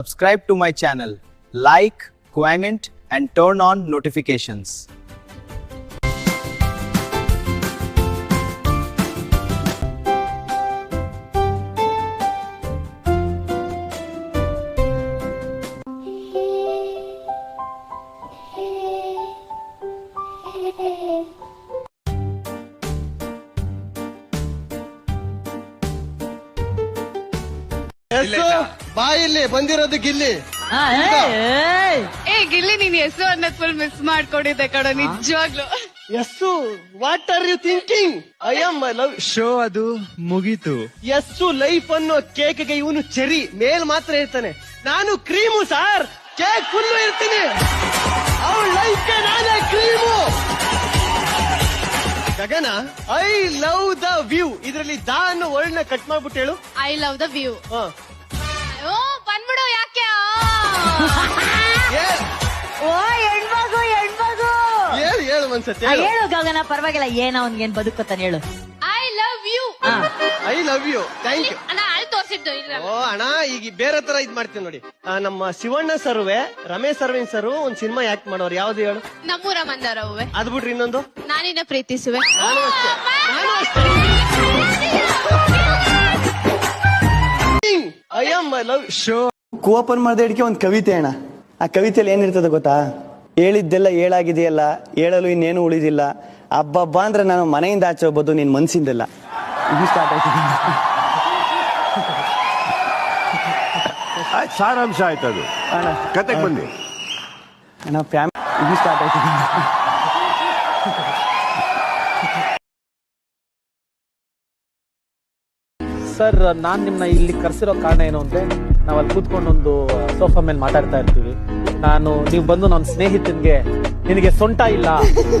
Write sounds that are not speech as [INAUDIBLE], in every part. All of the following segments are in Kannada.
Subscribe to my channel, like, comment, and turn on notifications. ಬಾ ಇಲ್ಲಿ ಬಂದಿರೋದು ಗಿಲ್ಲಿ. ಏ ಗಿಲ್ಲಿ ನೀನ್ ಹೆಸರು ಅನ್ನೋದ್ ಫುಲ್ ಮಿಸ್ ಮಾಡ್ಕೊಂಡಿದ್ದೆ ಕಣ ನಿಜವಾಗ್ಲು. Yes what are you thinking I am my love show ಅದು ಮುಗೀತು. ಎಸ್ಸು ಲೈಫ್ ಅನ್ನೋ ಕೇಕ್ಗೆ ಇವನು ಚೆರಿ. ಮೇಲ್ ಮಾತ್ರ ಇರ್ತಾನೆ ನಾನು ಕ್ರೀಮು ಸಾರ್ ಕೇಕ್ ಫುಲ್ ಇರ್ತೀನಿ. ಅವ್ಳ ಲೈಫ್ ನಾನೇ cream. Gagana I love the view ಇದರಲ್ಲಿ ದಾ ಅನ್ನೋ ವರ್ಡ್ನ ಕಟ್ ಮಾಡ್ಬಿಟ್ಟು ಹೇಳು. ಐ ಲವ್ ದ ವ್ಯೂ [LAUGHS] ಓ ಹೆಣ್ಮಗು ಹೆಣ್ಮಗು. ಹೇಳ್ ಹೇಳು ಒಂದ್ಸತಿ ಆ, ಹೇಳು. ಹೇಳು ಗಗನ ಪರವಾಗಿಲ್ಲ ಏನ ಅವ್ನ್ಗೇನ್ ಬದುಕತ್ತಾನೆ ಹೇಳು. I love you I love you thank you ಅಣ್ಣ ಅಲ್ಲಿ ತೋರ್ಸಿದ್ದು ಇಲ್ಲ. ಓ ಅಣ್ಣ ಈಗ ಬೇರೆ ತರ ಇದ್ ಮಾಡ್ತೀನಿ ನೋಡಿ. ಆ, ನಮ್ಮ ಶಿವಣ್ಣ ಸರ್ವೆ ರಮೇಶ್ ಅರವಿಂದ್ ಸರ್ ಒಂದ್ ಸಿನಿಮಾ ಯಾಕ್ಟ್ ಮಾಡೋರು ಯಾವ್ದು ಹೇಳು? ನಮ್ಮೂರ ಮಂದಾರವೇ ಅದ್ ಬಿಟ್ರಿ ಇನ್ನೊಂದು. ನಾನಿನ ಪ್ರೀತಿಸುವೆ. ನಾನು ಅಷ್ಟೇ. ನಾನು ಅಷ್ಟೇ. I am my love show ಕುವಪ್ಪನ್ ಮರದಡಿಕೆ ಒಂದು ಕವಿತೆ ಅಣ್ಣ. ಆ ಕವಿತೆಯಲ್ಲಿ ಏನಿರ್ತದೆ ಗೊತ್ತಾ? ಹೇಳಿದ್ದೆಲ್ಲ ಹೇಳಾಗಿದೆಯಲ್ಲ ಹೇಳಲು ಇನ್ನೇನು ಉಳಿದಿಲ್ಲ. ಹಬ್ಬಬ್ಬ ಅಂದ್ರೆ ನಾನು ಮನೆಯಿಂದ ಆಚೆ ಹೋಗ್ಬೋದು ನಿನ್ನ ಮನ್ಸಿಂದೆಲ್ಲ. ಇದು ಸ್ಟಾರ್ಟ್ ಆಯ್ತು. ಆಯ್ತು ಸಾರಾಂಶ ಆಯ್ತು ಅದು. ಅಣ್ಣ. ಕತೆಗೆ ಬನ್ನಿ. ಅಣ್ಣ ಫ್ಯಾಮ್ ಇದು ಸ್ಟಾರ್ಟ್ ಆಯ್ತು. ಸರ್ ನಾನು ನಿಮ್ಮನ್ನ ಇಲ್ಲಿ ಕರೆಸಿರೋ ಕಾರಣ ಏನು ಅಂದ್ರೆ ನಾವ್ ಅಲ್ಲಿ ಕೂತ್ಕೊಂಡು ಒಂದು ಸೋಫಾ ಮೇಲೆ ಮಾತಾಡ್ತಾ ಇರ್ತೀವಿ. ನಾನು, ನೀವು ಬಂದು ನನ್ನ ಸ್ನೇಹಿತನಿಗೆ, ನಿನಗೆ ಸೊಂಟ ಇಲ್ಲ,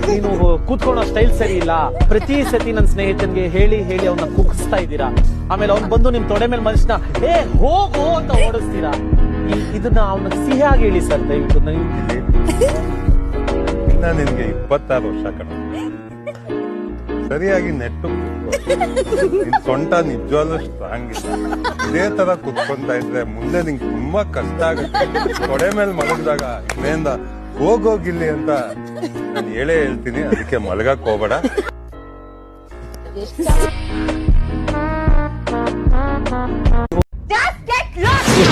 ನೀನು ಕೂತ್ಕೊಳ್ಳೋ ಸ್ಟೈಲ್ ಸರಿ ಇಲ್ಲ, ಪ್ರತಿ ಸತಿ ನನ್ನ ಸ್ನೇಹಿತನಿಗೆ ಹೇಳಿ ಹೇಳಿ ಅವನ್ನ ಕುಗ್ಸ್ತಾ ಇದ್ದೀರಾ. ಆಮೇಲೆ ಅವ್ನು ಬಂದು ನಿಮ್ಮ ತೊಡೆ ಮೇಲೆ ಮನುಷ್ಯನ, ಏ, ಹೋಗು ಅಂತ ಓಡಿಸ್ತೀರಾ. ಇದನ್ನ ಅವನ ಸಿಹಿಯಾಗಿ ಹೇಳಿ ಸರ್, ದಯವಿಟ್ಟು. ನಿನ್ಗೆ ಇಪ್ಪತ್ತಾರು ವರ್ಷ ಕಣ. ಸರಿಯಾಗಿ ನೆಟ್ಟು ಸೊಂಟ ನಿಜವಾಗ್ಲೂ ಸ್ಟ್ರಾಂಗ್ ಇದೆ ಇದೇ ತರ ಕುತ್ಕೊಂತ ಇದ್ರೆ ಮುಂದೆ ನಿಂಗೆ ತುಂಬಾ ಕಷ್ಟ ಆಗುತ್ತೆ. ತೊಡೆ ಮೇಲೆ ಮಲಗಿದಾಗ ಇನ್ನೇಂದ ಹೋಗೋಗಿಲ್ಲಿ ಅಂತ ನಾನು ಹೇಳೇ ಹೇಳ್ತೀನಿ. ಅದಕ್ಕೆ ಮಲಗಕ್ ಹೋಗ್ಬೇಡ.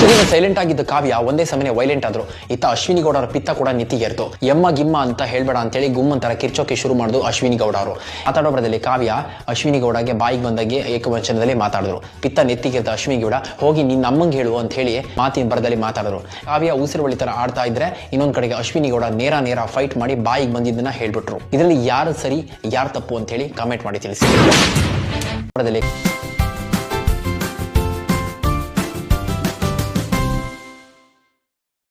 ಇಷ್ಟು ಸೈಲೆಂಟ್ ಆಗಿದ್ದ ಕಾವ್ಯ ಒಂದೇ ಸಮಯ ವೈಲೆಂಟ್ ಆದ್ರು. ಇತ್ತ ಅಶ್ವಿನಿ ಗೌಡ ಅವರ ಪಿತ್ತ ಕೂಡ ನಿತ್ತಿಗೇರ್ತು ಎಮ್ಮ ಗಿಮ್ಮ ಅಂತ ಹೇಳ್ಬೇಡ ಅಂತೇಳಿ ಗುಮ್ ಅಂತರ ಕಿರ್ಚೋಕೆ ಶುರು ಮಾಡಿದ್ರು ಅಶ್ವಿನಿ ಗೌಡ ಅವರು ಮಾತಾಡೋ ಬರದಲ್ಲಿ ಕಾವ್ಯ ಅಶ್ವಿನಿ ಗೌಡಗೆ ಬಾಯಿಗೆ ಬಂದಾಗೆ ಏಕವಚನದಲ್ಲಿ ಮಾತಾಡಿದ್ರು. ಪಿತ್ತ ನೆತ್ತಿಗೆದ್ದ ಅಶ್ವಿನಿ ಗೌಡ, ಹೋಗಿ ನಿನ್ನ ಅಮ್ಮಂಗೆ ಹೇಳು ಅಂತ ಹೇಳಿ ಮಾತಿನ ಬರದಲ್ಲಿ ಮಾತಾಡಿದ್ರು ಕಾವ್ಯ ಉಸಿರು ತರ ಆಡ್ತಾ ಇದ್ರೆ ಇನ್ನೊಂದ್ ಕಡೆಗೆ ಅಶ್ವಿನಿ ಗೌಡ ನೇರ ನೇರ ಫೈಟ್ ಮಾಡಿ ಬಾಯಿಗೆ ಬಂದಿದ್ದನ್ನ ಹೇಳ್ಬಿಟ್ರು. ಇದರಲ್ಲಿ ಯಾರು ಸರಿ, ಯಾರು ತಪ್ಪು ಅಂತ ಹೇಳಿ ಕಮೆಂಟ್ ಮಾಡಿ ತಿಳಿಸಿ.